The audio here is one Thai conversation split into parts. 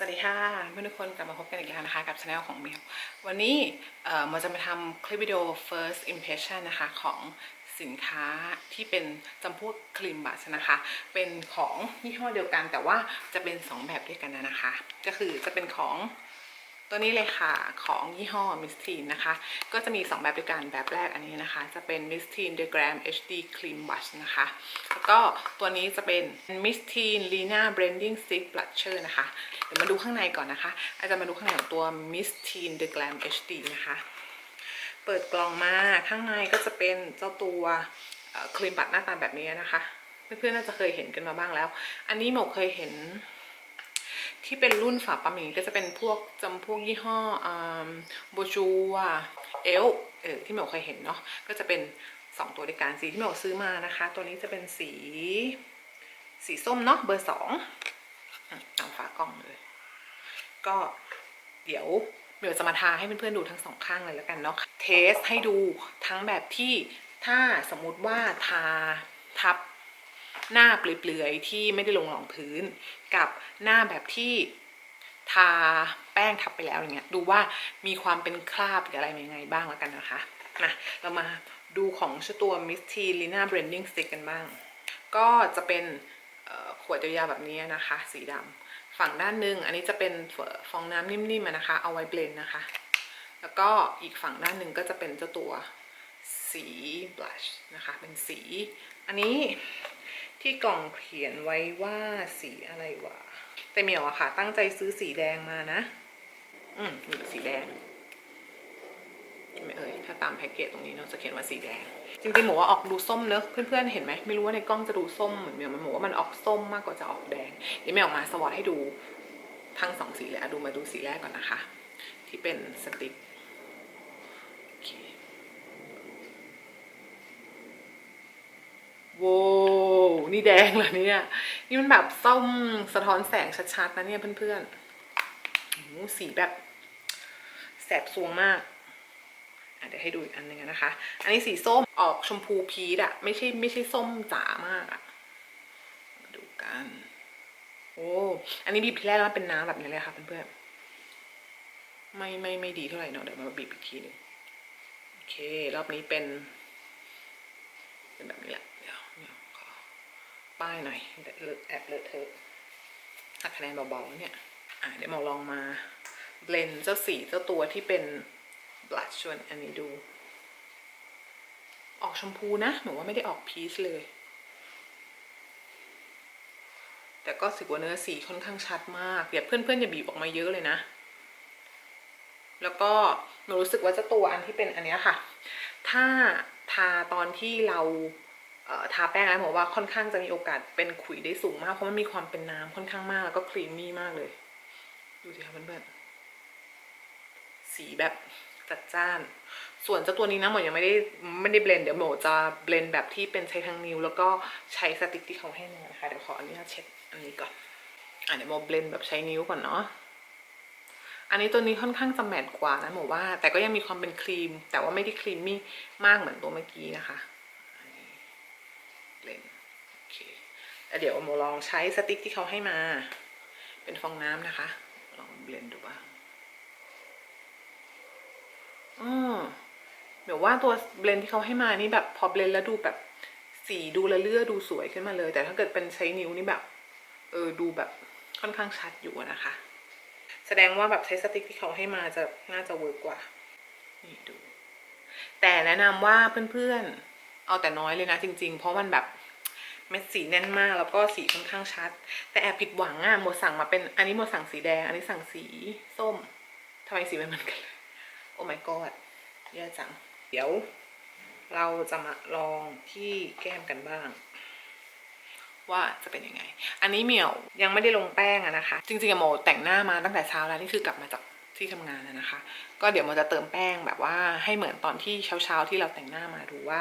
สวัสดีค่ะเพื่อนทุกคนกลับมาพบกันอีกแล้วนะคะกับช anel ของเมลวันนี้เอ่อมาจะมาทำคลิปวิดีโอ first impression นะคะ ของสินค้าที่เป็นจำพวกครีมบัสนะคะ เป็นของยี่ห้อเดียวกันแต่ว่าจะเป็น 2 แบบด้วยกันนะคะ ก็คือจะเป็นของ ตัวนี้เลยค่ะของยี่ห้อ Miss Teen นะคะ ก็จะมี 2 แบบด้วยกันแบบแรกอันนี้นะคะ จะเป็น Miss Teen The Gram HD Cream Blush นะคะ แล้วก็ตัวนี้จะเป็น Miss Teen Lina Blending Stick Blusher นะคะ เดี๋ยวมาดูข้างในก่อนนะคะ อาจจะมาดูข้างในของตัว Miss Teen The Glam HD นะคะ เปิดกล่องมาข้างในก็จะเป็นเจ้าตัวครีมบัตหน้าตาแบบนี้นะคะ เพื่อนๆน่าจะเคยเห็นกันมาบ้างแล้ว อันนี้หมกเคยเห็น ที่เป็นรุ่นฝาปั๊มอย่างนี้ก็จะเป็นพวกจำพวกยี่ห้อโบจูเอลเออที่หมกเคยเห็นเนาะก็จะเป็น 2 ตัวด้วยกันสีที่หมกซื้อมานะคะ ตัวนี้จะเป็นสี สีส้มเนาะเบอร์สองตามฝากล้องเลย ก็เดี๋ยวเดี๋ยวจะมาทาให้เพื่อนๆดูทั้งสองข้างเลยแล้วกันเนาะเทสให้ดูทั้งแบบที่ถ้าสมมุติว่าทา หน้าเปลือยๆที่ไม่ได้ลงรองพื้น กับหน้าแบบที่ทาแป้งทับไปแล้วอย่างเงี้ยดูว่ามีความเป็นคราบหรืออะไรยังไงบ้างแล้วกันนะคะมาเรามาดูของชตัว Miss T Lina Blending Stick กันบ้าง ก็จะเป็นขวดยาวๆแบบนี้นะคะ สีดำฝั่งด้านหนึ่งอันนี้จะเป็นฟองน้ำนิ่มๆนะคะ เอาไว้เบลนด์นะคะ แล้วก็อีกฝั่งด้านหนึ่งก็จะเป็นเจ้าตัวสีบลัชนะคะ เป็นสี อันนี้ ที่กล่องเขียนไว้ว่าสีอะไรวะแต่เหมียวอะค่ะ ตั้งใจซื้อสีแดงมานะ อืมนี่สีแดงไหมเอ่ยถ้าตามแพ็กเกจตรงนี้เนาะจะเขียนว่าสีแดง จริงๆหมูว่าออกดูส้มเนอะเพื่อนๆเห็นไหมไม่รู้ว่าในกล้องจะดูส้มเหมือนเมียวมันหมูว่ามันออกส้มมากกว่าจะออกแดงเดี๋ยวเมียออกมาสวอตให้ดูทั้งสองสีเลยอะดูมาดูสีแรกก่อนนะคะ ที่เป็นสติ๊กโอเค โว้วนี่แดงเหรอเนี่ย นี่มันแบบส้มสะท้อนแสงชัดๆนะเนี่ยเพื่อนๆสีแบบแสบซวงมากเดี๋ยวให้ดูอีกอันหนึงนะคะ อันนี้สีส้มออกชมพูพีชอะไม่ใช่ไม่ใช่ส้มจ๋ามากอะมาดูกัน โอ้ อันนี้บีบทีแรกแล้วเป็นน้ำแบบนี้เลยค่ะเพื่อนๆ ไม่ไม่ไม่ดีเท่าไหร่เนาะเดี๋ยวมาบีบอีกทีหนึงโอเค รอบนี้เป็น เป็นแบบนี้แหละ เดี๋ยวเดี๋ยวขอ ป้ายหน่อยแอบเลอะเทอะหักคะแนนเบาๆเนี่ยอะเดี๋ยวหมอลองมาเบลนเจ้าสีเจ้าตัวที่เป็นบลัชชวนอันนี้ดู ออกชมพูนะหมือนว่าไม่ได้ออกพีชเลย แต่ก็สึกว่าเนื้อสีค่อนข้างชัดมากอย่าเพื่อนๆอย่าบีบออกมาเยอะเลยนะ แล้วก็หนูรู้สึกว่าเจ้าตัวอันที่เป็นอันนี้ค่ะ ถ้าทาตอนที่เรา ทาแป้งแล้วบอกว่าค่อนข้างจะมีโอกาสเป็นขุยได้สูงมาก เพราะมันมีความเป็นน้ำค่อนข้างมากแล้วก็ครีมมี่มากเลย ดูสิคะเพื่อนๆสีแบบจัดจ้าน ส่วนเจ้าตัวนี้นะหมอยังไม่ได้ไม่ได้เบลนด์เดี๋ยวหมอจะเบลนด์แบบที่เป็นใช้ทางนิ้ว แล้วก็ใช้สติ๊กที่เขาให้มานะคะเดี๋ยวขออนุญาตเช็ดอันนี้ก่อนอะเดี๋ยวหมอเบลนด์แบบใช้นิ้วก่อนเนาะอันนี้ตัวนี้ค่อนข้างจะแมตต์กว่านะหมอว่า แต่ก็ยังมีความเป็นครีม แต่ว่าไม่ได้ครีมมี่มากเหมือนตัวเมื่อกี้นะคะ เลนด์โอเคแล้วเดี๋ยวหมลองใช้สติ๊กที่เขาให้มา เป็นฟองน้ำนะคะ ลองเบลนด์ดูบ้างอืมเดี๋ยวว่าตัวเบลนด์ที่เขาให้มานี่แบบพอเบลนด์แล้วดูแบบสีดูละเลือดูสวยขึ้นมาเลย แต่ถ้าเกิดเป็นใช้นิ้วนี่แบบเออดูแบบค่อนข้างชัดอยู่นะคะ แสดงว่าแบบใช้สติ๊กที่เขาให้มาจะน่าจะเวิร์กกว่า นี่ดู แต่แนะนำว่าเพื่อนๆ เอาแต่น้อยเลยนะจริง ๆ เพราะมันแบบ เม็ดสีแน่นมากแล้วก็สีค่อนข้างชัด แต่แอบผิดหวังอะหมดสั่งมาเป็นอันนี้หมดสั่งสีแดง อันนี้สั่งสีส้มทำไมสีไม่เหมือนกันโอ้ my god แย่จัง เดี๋ยว เราจะมาลองที่แก้มกันบ้าง ว่าจะเป็นยังไง อันนี้เหมียวยังไม่ได้ลงแป้งอะนะคะ จริงๆอะโมแต่งหน้ามาตั้งแต่เช้าแล้วนี่คือกลับมาจากที่ทำงานนะคะ ก็เดี๋ยวโมจะเติมแป้งแบบว่าให้เหมือนตอนที่เช้าๆที่เราแต่งหน้ามาดูว่า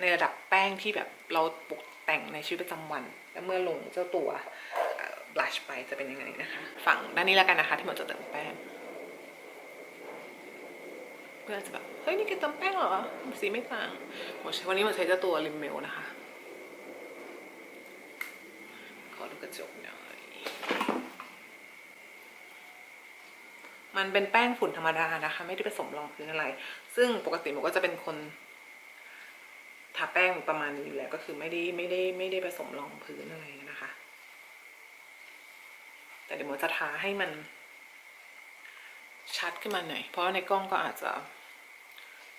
ในระดับแป้งที่แบบเราปลุก แต่งในชีวิตประจำวัน แล้วเมื่อลงเจ้าตัวบลัชไปจะเป็นยังไงนะคะ ฝั่งด้านนี้แล้วกันนะคะ ที่โมจะเติมแป้งเพื่อจะแบบเฮ้ยนี่แกเติมแป้งเหรอสีไม่ต่างหมใช้วันนี้หมดใช้เจ้าตัวริมเมลนะคะขอดูกระจกหน่อยมันเป็นแป้งฝุ่นธรรมดานะคะ ไม่ได้ผสมรองพื้นอะไร ซึ่งปกติโมก็จะเป็นคน ทาแป้งประมาณนี้อยู่แล้วก็คือไม่ได้ไม่ได้ไม่ได้ผสมรองพื้นอะไรนะคะ แต่เดี๋ยวโมจะทาให้มัน ชัดขึ้นมาหน่อย เพราะในกล้องก็อาจจะ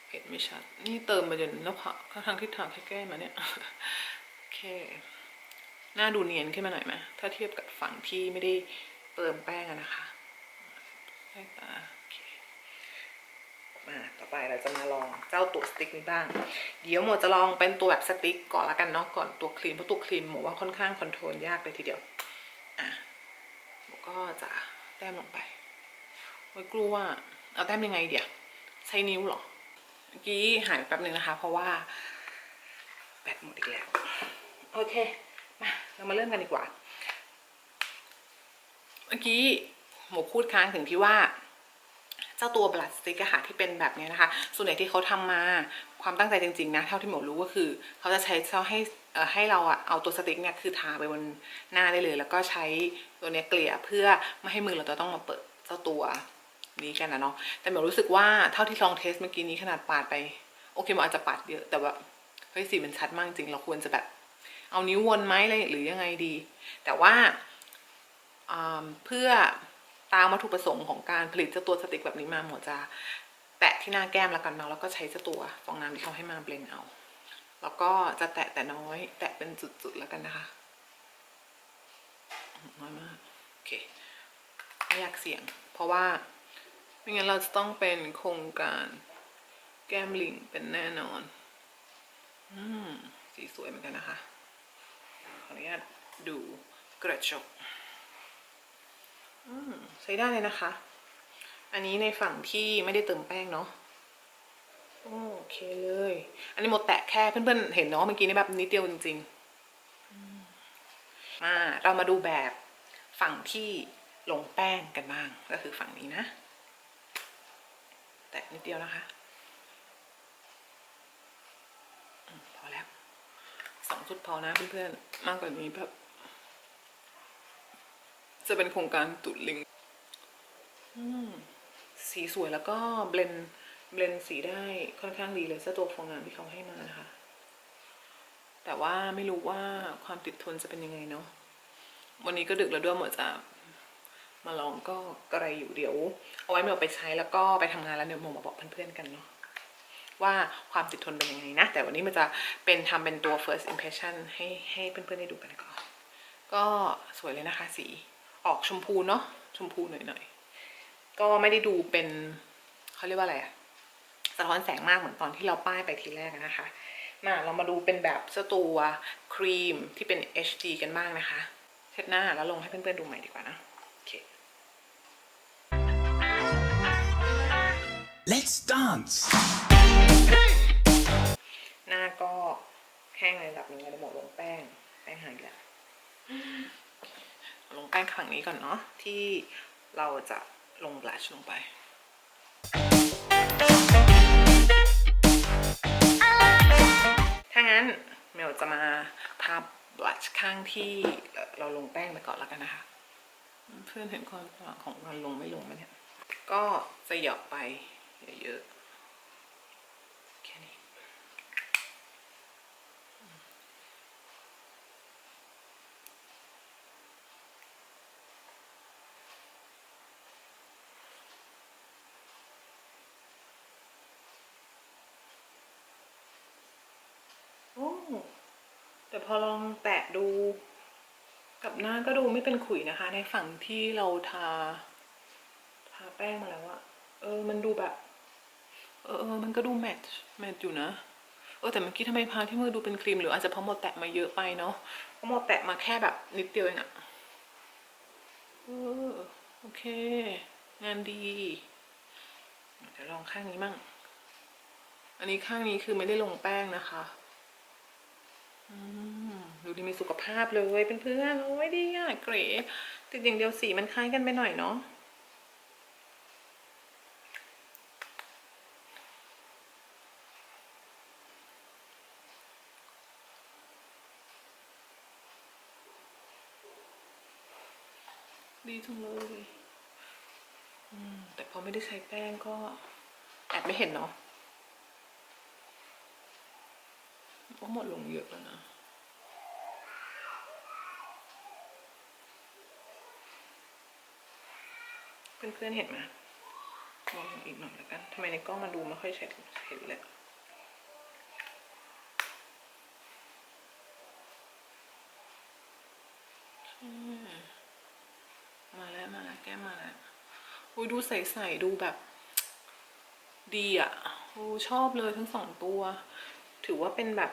เห็นไม่ชัด นี่เติมมาจนหน้าผากทั้งที่ทางแค่แก้มาเนี่ยโอเคหน้าดูเนียนขึ้นมาหน่อยไหมถ้าเทียบกับฝั่งที่ไม่ได้เติมแป้งอะนะคะใช่ตา มาต่อไปเราจะมาลองเจ้าตัวสติ๊กนี้บ้าง เดี๋ยวโมจะลองเป็นตัวแบบสติ๊กก่อนละกันเนาะก่อนตัวครีมเพราะตัวครีมโมว่าค่อนข้างคอนโทรลยากเลยทีเดียวอะโมก็จะแต้มลงไปโอ้ยกลัวเอาแต้มยังไงเดี๋ยวใช้นิ้วหรอเมื่อกี้หายไปแป๊บนึงนะคะ เพราะว่าแบตหมดอีกแล้วโอเคมาเรามาเริ่มกันดีกว่า เมื่อกี้หมูพูดค้างถึงที่ว่า จ้าตัวบลัดสติ๊กอะค่ะที่เป็นแบบนี้นะคะ ส่วนใหญ่ที่เขาทำมาความตั้งใจจริงๆนะเท่าที่หมูรู้ก็คือ เขาจะใช้เจ้าให้ให้เราอะเอาตัวสติ๊กเนี่ยคือทาไปบนหน้าได้เลย แล้วก็ใช้ตัวเนี้ยเกลี่ยเพื่อไม่ให้มือเราจะต้องมาเปิดเจ้าตัวนี้กันนะเนาะแต่หมูรู้สึกว่าเท่าที่ลองเทสเมื่อกี้นี้ขนาดปาดไป โอเคหมันอาจจะปาดเยอะแต่ว่าเฮ้ยสีมันชัดมากจริงเราควรจะแบบ เอานิ้ววนไหมอะไรหรือยังไงดี แต่ว่าเพื่อ ตามวัตถุประสงค์ของการผลิตเจ้าตัวสติกแบบนี้มาหมอจะแตะที่หน้าแก้มแล้วกันเนาะแล้วก็ใช้เจ้าตัวฟองน้ำที่เขาให้มาเบลนเอา แล้วก็จะแตะแต่น้อย แตะเป็นจุดๆแล้วกันนะคะน้อยมากโอเคไม่อยากเสี่ยง เพราะว่าไม่งั้นเราจะต้องเป็นโครงการแก้มลิงเป็นแน่นอน อืมสีสวยเหมือนกันนะคะ ขออนุญาตดูกระจก ใช้ได้เลยนะคะ อันนี้ในฝั่งที่ไม่ได้เติมแป้งเนาะโอเคเลย อันนี้หมดแตะแค่เพื่อนๆเห็นเนาะเมื่อกี้นี่แบบนิดเดียวจริงๆอืมมาเรามาดูแบบฝั่งที่ลงแป้งกันบ้าง ก็คือฝั่งนี้นะ แตะนิดเดียวนะคะพอแล้วสองชุดพอนะเพื่อนๆมากกว่านี้แบบ จะเป็นโครงการตุดลิงอืมสีสวยแล้วก็เบลนเบลนสีได้ค่อนข้างดีเลยเจ้าตัวฟองน้ำที่เขาให้มานะคะ แต่ว่าไม่รู้ว่าความติดทนจะเป็นยังไงเนาะวันนี้ก็ดึกแล้วด้วยหมดจะมาลองก็กระไรอยู่เดี๋ยว เอาไว้เมื่อไปใช้แล้วก็ไปทำงานแล้วเดี๋ยวโมมาบอกเพื่อนๆกันเนาะว่าความติดทนเป็นยังไงนะ แต่วันนี้มันจะเป็นทำเป็นตัว first impression ให้ให้เพื่อนๆได้ดูกันก่อนก็สวยเลยนะคะสี ออกชมพูเนาะชมพูหน่อยๆก็ไม่ได้ดูเป็นเขาเรียกว่าอะไรอะสะท้อนแสงมากเหมือนตอนที่เราป้ายไปทีแรกอะนะคะ มาเรามาดูเป็นแบบเจ้าตัวครีมที่เป็น HD กันบ้างนะคะ เช็ดหน้าแล้วลงให้เพื่อนๆดูใหม่ดีกว่านะโอเค Let's dance. หน้าก็แห้งในระดับหนึงแล้วเดี๋ยวหมดลงแป้ง แป้งหายอีกแล้ว ลงแป้งฝั่งนี้ก่อนเนาะที่เราจะลงบลัชลงไปถ้างั้นเมลจะมาทาบลัชข้างที่เราลงแป้งไปก่อนแล้วกันนะคะ เพื่อนเห็นความต่างของการลงไม่ลงไหมเนี่ย ก็จะหยอกไปเยอะๆ แต่พอลองแตะดูกับหน้าก็ดูไม่เป็นขุยนะคะ ในฝั่งที่เราทา ทาแป้งมาแล้วอะเออ มันดูแบบ เออเออมันก็ดูแมทแมทอยู่นะ เออแต่เมื่อกี้ทำไมพาที่มือดูเป็นครีมหรืออาจจะเพราะหมดแตะมาเยอะไปเนาะเพราะหมดแตะมาแค่แบบนิดเดียวเองอะเออโอเค งานดีเดี๋ยวลองข้างนี้มั่ง อันนี้ข้างนี้คือไม่ได้ลงแป้งนะคะ ดูดีมีสุขภาพเลยเป็นเพื่อนๆโอ้ยดีอะเกรดติดอย่างเดียวสีมันคล้ายกันไปหน่อยเนาะดีจังเลยอืมแต่พอไม่ได้ใช้แป้งก็แอบไม่เห็นเนาะ ก็หมดลงเยอะแล้วนะเพื่อนๆเห็นไหมมองอีกหน่อยแล้วกันทำไมในกล้องมันดูไม่ค่อยชัดเห็นเลยมมาแล้วมาแล้วแก้มมาแล้วอุ้ยดูใสๆดูแบบ ดีอะโอ้ชอบเลยทั้งสองตัว ถือว่าเป็นแบบ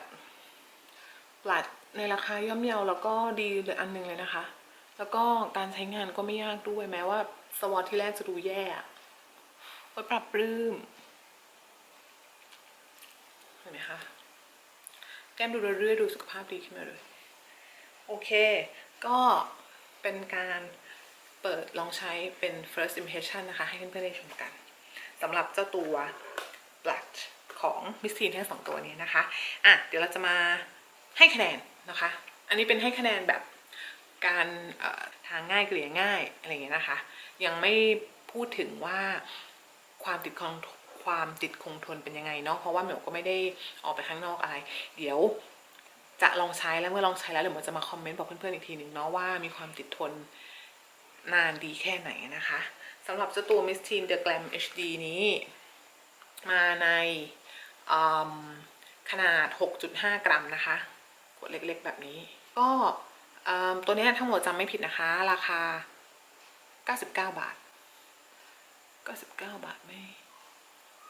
ปลัดในราคาย่อมเยาแล้วก็ดีเลยอันหนึงเลยนะคะ แล้วก็การใช้งานก็ไม่ยากด้วยแม้ว่าสวอตที่แรกจะดูแย่อะโอ้ยปรับปลื้มเห็นไหมคะ แก้มดูเรื่อยๆดูสุขภาพดีขึ้นมาเลย โอเค ก็เป็นการเปิดลองใช้เป็น first impression นะคะ ให้เพื่อนๆได้ชมกันสำหรับเจ้าตัว blush ของมิสทีนทั้งสองตัวนี้นะคะอะเดี๋ยวเราจะมาให้คะแนนนะคะ อันนี้เป็นให้คะแนนแบบการทางง่ายเกลี่ยง่ายอะไรเงี้ยนะคะ ยังไม่พูดถึงว่าความติดคงความติดคงทนเป็นยังไงเนาะเพราะว่าเหมียวก็ไม่ได้ออกไปข้างนอกอะไร เดี๋ยวจะลองใช้แล้วเมื่อลองใช้แล้วเดี๋ยวมันจะมาคอมเมนต์บอกเพื่อนๆอีกทีหนึ่งเนาะว่ามีความติดทนนานดีแค่ไหนนะคะสำหรับเจ้าตัว Miss Teen The Glam HD นี้ มาใน ขนาด 6.5 กรัมนะคะขวดเล็กๆแบบนี้ ก็ตัวนี้ทั้งหมดจำไม่ผิดนะคะ ราคา 99 บาท 99 บาทไหม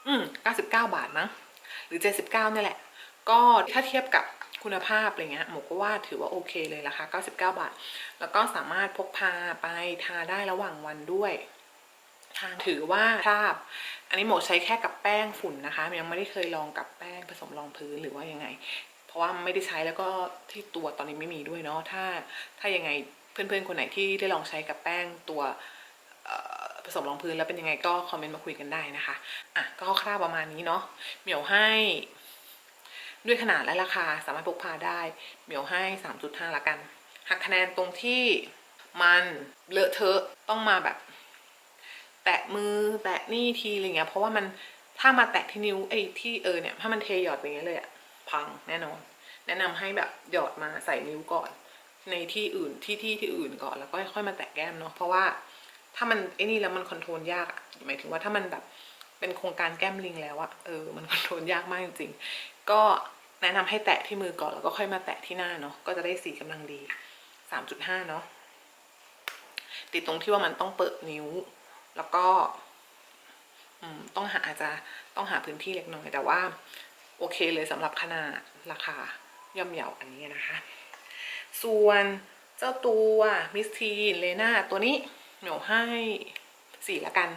อืม99 บาทนะหรือ 79เนี่ยแหละ ก็ถ้าเทียบกับคุณภาพอะไรเงี้ยหมูก็ว่าถือว่าโอเคเลยราคา 99 บาท แล้วก็สามารถพกพาไปทาได้ระหว่างวันด้วย ทาถือว่าคราบ อันนี้หมูใช้แค่กับแป้งฝุ่นนะคะยังไม่ได้เคยลองกับแป้งผสมรองพื้นหรือว่ายังไง เพราะว่าไม่ได้ใช้แล้วก็ที่ตัวตอนนี้ไม่มีด้วยเนาะถ้าถ้ายังไงเพื่อนๆคนไหนที่ได้ลองใช้กับแป้งตัวผสมรองพื้นแล้วเป็นยังไงก็คอมเมนต์มาคุยกันได้นะคะอะก็คร่าวประมาณนี้เนาะเหมียวให้ ด้วยขนาดและราคาสามารถพกพาได้เหมียวให้ 3.5ละกันหักคะแนนตรงที่มันเลอะเทอะต้องมาแบบ แตะมือแตะนี่ทีอะไรเงี้ยเพราะว่ามันถ้ามาแตะที่นิ้วไอ้ที่เออเนี่ยถ้ามันเทหยอดไปอย่างเงี้ยเลยอะพังแน่นอน แนะนำให้แบบหยอดมาใส่นิ้วก่อน ในที่อื่นที่ที่ที่อื่นก่อนแล้วก็ค่อยมาแตะแก้มเนาะเพราะว่าถ้ามันไอ้นี่แล้วมันคอนโทรลยากอะหมายถึงว่าถ้ามันแบบเป็นโครงการแก้มลิงแล้วอะเออมันคอนโทรลยากมากจริงๆก็แนะนำให้แตะที่มือก่อนแล้วก็ค่อยมาแตะที่หน้าเนาะก็จะได้สีกำลังดี 3.5 เนาะติดตรงที่ว่ามันต้องเปิดนิ้ว แล้วก็ต้องหาอาจจะต้องหาพื้นที่เล็กน้อยแต่ว่า โอเคเลยสำหรับขนาดราคาย่อมเยาอันนี้นะคะ ส่วนเจ้าตัวมิสทีนเลน่าตัวนี้หนูให้สี่ละกัน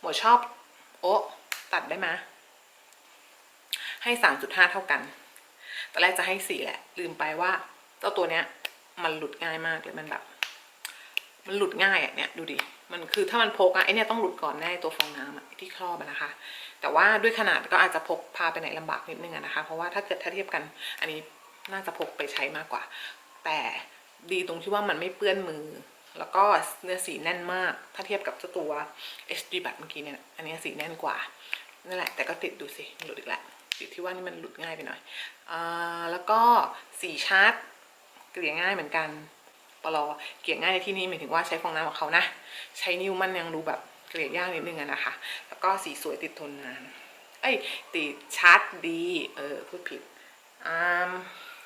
หมวชอบ โอ้ตัดได้ไหมให้สามจุดห้าเท่ากันตอนแรกจะให้สี่แหละ ลืมไปว่า เจ้าตัวเนี้ย มันหลุดง่ายมากเลยมันแบบ มันหลุดง่ายอะเนี่ยดูดิ มันคือถ้ามันพกอะไอเนี่ยต้องหลุดก่อนแน่ตัวฟองน้ำอะที่ครอบนะคะ แต่ว่าด้วยขนาดก็อาจจะพกพาไปไหนลำบากนิดนึงอะนะคะ เพราะว่าถ้าเกิดถ้าเทียบกัน อันนี้น่าจะพกไปใช้มากกว่า แต่ดีตรงที่ว่ามันไม่เปื้อนมือ แล้วก็เนื้อสีแน่นมาก ถ้าเทียบกับเจ้าตัว HD บัตเมื่อกี้เนี่ยอันนี้สีแน่นกว่านั่นแหละแต่ก็ติดดูสิหลุดอีกแล้วติดที่ว่านี่มันหลุดง่ายไปหน่อยอแล้วก็สีชาร์จเกลี่ยง่ายเหมือนกัน ปลอเกลี่ยง่ายในที่นี้หมายถึงว่าใช้ฟองน้ำของเขานะ ใช้นิ้วมันยังดูแบบเกลี่ยยากนิดนึงอะนะคะ แล้วก็สีสวยติดทนนานเอ้ยติดชาร์จดีเออพูดผิดอ่า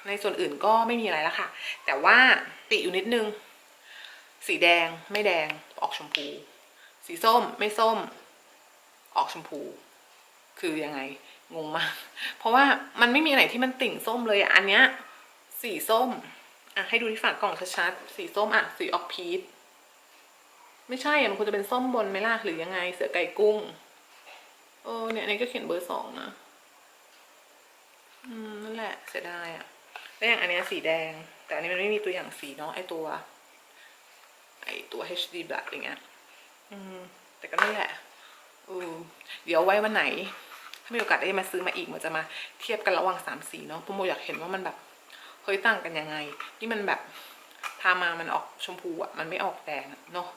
ในส่วนอื่นก็ไม่มีอะไรแล้วค่ะ แต่ว่าติอยู่นิดนึง สีแดงไม่แดงออกชมพู สีส้มไม่ส้ม ออกชมพู คือยังไงงงมาก เพราะว่ามันไม่มีอะไรที่มันติ่งส้มเลยอะอันเนี้ยสีส้ม อะให้ดูที่ฝากล่องชัดๆสีส้มอะสีออกพีชไม่ใช่อะมันควรจะเป็นส้มบนไหมล่ะหรือยังไง เสือไก่กุ้งเออเนี่ยอันนี้ก็เขียนเบอร์สองนะอืมนั่นแหละเสียดายอะแล้วอย่างอันเนี้ยสีแดง แต่อันนี้มันไม่มีตัวอย่างสีเนาะไอตัว ไอตัว HD Black อะไรเงี้ยอืม แต่ก็นั่นแหละเออเดี๋ยวไว้วันไหน ถ้ามีโอกาสได้มาซื้อมาอีกมันจะมาเทียบกันระหว่างสามสีเนาะพราะโมอยากเห็นว่ามันแบบ ฮ้ยต่างกันยังไง นี่มันแบบทามามันออกชมพูอะมันไม่ออกแดงเนาะ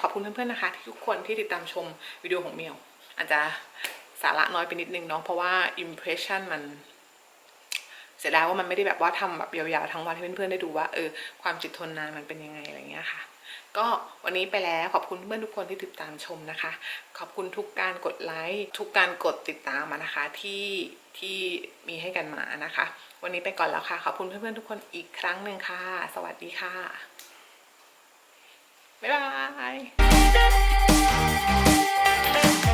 ขอบคุณเพื่อนๆนะคะ ที่ทุกคนที่ติดตามชมวิดีโอของเมียวอาจจะสาระน้อยไปนิดนึงเนาะเพราะว่าอิมเพรสชันมันเสียดายว่ามันไม่ได้แบบว่าทำแบบยาวๆทั้งวันให้เพื่อนๆได้ดูว่าเออความจิตทนนานมันเป็นยังไงอะไรเงี้ยค่ะ ก็วันนี้ไปแล้วขอบคุณเพื่อนทุกคนที่ติดตามชมนะคะ ขอบคุณทุกการกดไลค์ทุกการกดติดตามมานะคะที่ที่มีให้กันมานะคะ วันนี้ไปก่อนแล้วค่ะ ขอบคุณเพื่อนๆทุกคนอีกครั้งหนึ่งค่ะ สวัสดีค่ะ บ๊ายบาย